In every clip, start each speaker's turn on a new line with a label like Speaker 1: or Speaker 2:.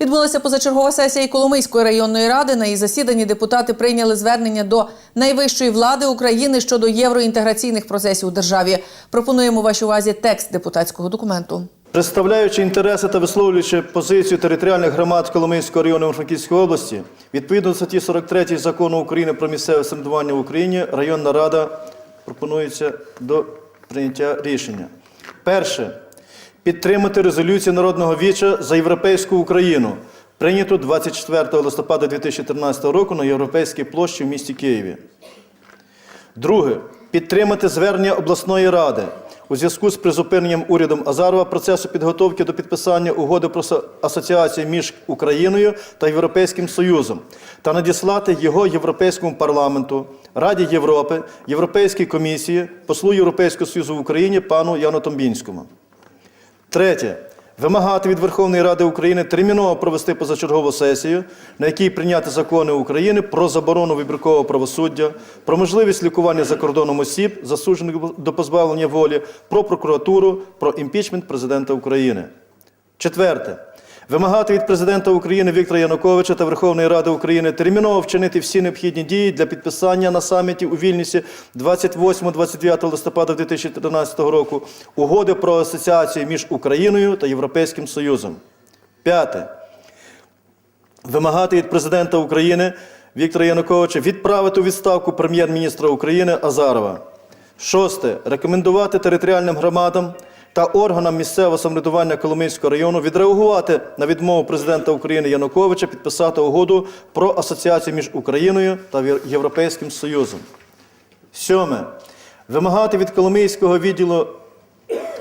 Speaker 1: Відбулася позачергова сесія Коломийської районної ради. На її засіданні депутати прийняли звернення до найвищої влади України щодо євроінтеграційних процесів у державі. Пропонуємо вашій увазі текст депутатського документу.
Speaker 2: Представляючи інтереси та висловлюючи позицію територіальних громад Коломийського району Франківської області, відповідно до статті 43 закону України про місцеве самоврядування в Україні, районна рада пропонується до прийняття рішення. Перше. Підтримати резолюцію Народного віча за європейську Україну, прийняту 24 листопада 2013 року на Європейській площі в місті Києві. Друге. Підтримати звернення обласної ради у зв'язку з призупиненням урядом Азарова процесу підготовки до підписання угоди про асоціацію між Україною та Європейським Союзом та надіслати його Європейському парламенту, Раді Європи, Європейській комісії, послу Європейського Союзу в Україні пану Яну Томбінському. Третє. Вимагати від Верховної Ради України терміново провести позачергову сесію, на якій прийняти закони України про заборону вибіркового правосуддя, про можливість лікування за кордоном осіб, засуджених до позбавлення волі, про прокуратуру, про імпічмент президента України. Четверте. Вимагати від президента України Віктора Януковича та Верховної Ради України терміново вчинити всі необхідні дії для підписання на саміті у Вільнюсі 28-29 листопада 2013 року угоди про асоціацію між Україною та Європейським Союзом. П'яте. Вимагати від президента України Віктора Януковича відправити у відставку прем'єр-міністра України Азарова. Шосте. Рекомендувати територіальним громадам та органам місцевого самоврядування Коломийського району відреагувати на відмову президента України Януковича підписати угоду про асоціацію між Україною та Європейським Союзом. Сьоме. Вимагати від Коломийського відділу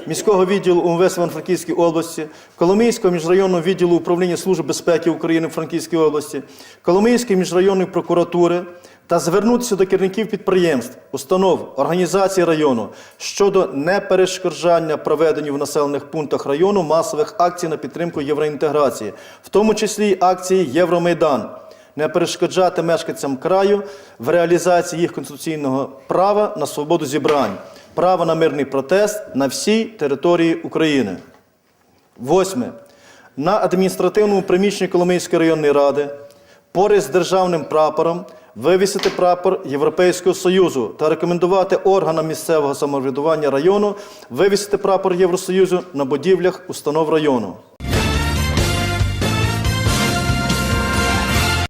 Speaker 2: міського відділу УМВС Івано-Франківській області, Коломийського міжрайонного відділу управління Служби безпеки України в Франківській області, Коломийської міжрайонної прокуратури та звернутися до керівників підприємств, установ, організацій району щодо неперешкоджання проведенню в населених пунктах району масових акцій на підтримку євроінтеграції, в тому числі акції Євромайдан не перешкоджати мешканцям краю в реалізації їх конституційного права на свободу зібрань, права на мирний протест на всій території України. Восьме. На адміністративному приміщенні Коломийської районної ради поряд з державним прапором вивісити прапор Європейського Союзу та рекомендувати органам місцевого самоврядування району вивісити прапор Євросоюзу на будівлях установ району.